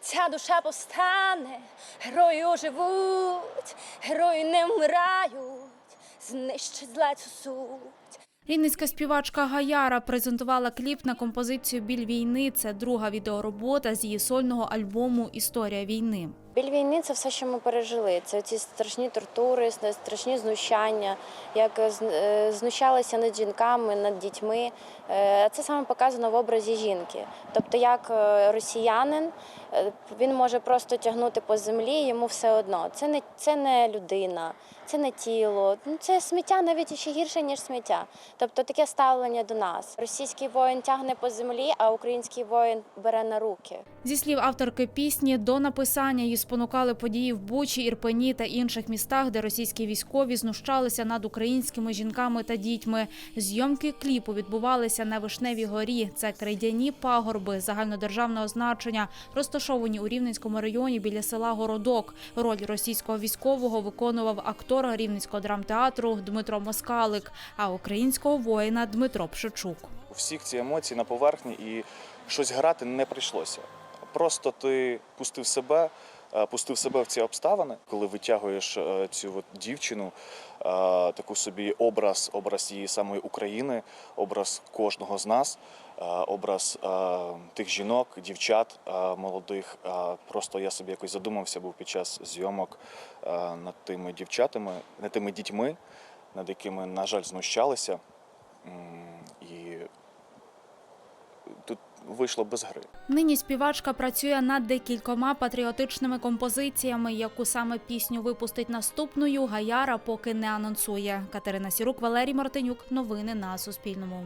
Ця душа повстане, герої оживуть, герої не вмирають, знищить зла цю суть. Рівницька співачка Гаяра презентувала кліп на композицію Біль війни. Це друга відеоробота з її сольного альбому Історія війни. Біль війни це все, що ми пережили. Це ці страшні тортури, страшні знущання, як е, знущалися над жінками, над дітьми. Е, Це саме показано в образі жінки. Тобто, як е, росіянин е, він може просто тягнути по землі, йому все одно. Це не це не людина, це не тіло. Ну, Це сміття навіть ще гірше ніж сміття. Тобто таке ставлення до нас. Російський воїн тягне по землі, а український воїн бере на руки. Зі слів авторки пісні, до написання її спонукали події в Бучі, Ірпені та інших містах, де російські військові знущалися над українськими жінками та дітьми. Зйомки кліпу відбувалися на Вишневій горі. Це крейдяні пагорби загальнодержавного значення, розташовані у Рівненському районі біля села Городок. Роль російського військового виконував актор Рівненського драмтеатру Дмитро Москалик, а українського воїна Дмитро Пшичук. Всіх ці емоції на поверхні і щось грати не прийшлося. Просто ти пустив себе, е, пустив себе в ці обставини, коли витягуєш е, цю от дівчину, е, таку собі образ, образ її самої України, образ кожного з нас, образ тих жінок, дівчат молодих. Просто я собі якось задумався був під час зйомок над тими дівчатами, над тими дітьми, над якими, на жаль, знущалися. М, І тут вийшло без гри. Нині співачка працює над декількома патріотичними композиціями. Яку саме пісню випустить наступною, Гаяра поки не анонсує. Катерина Сірук, Валерій Мартинюк. Новини на Суспільному.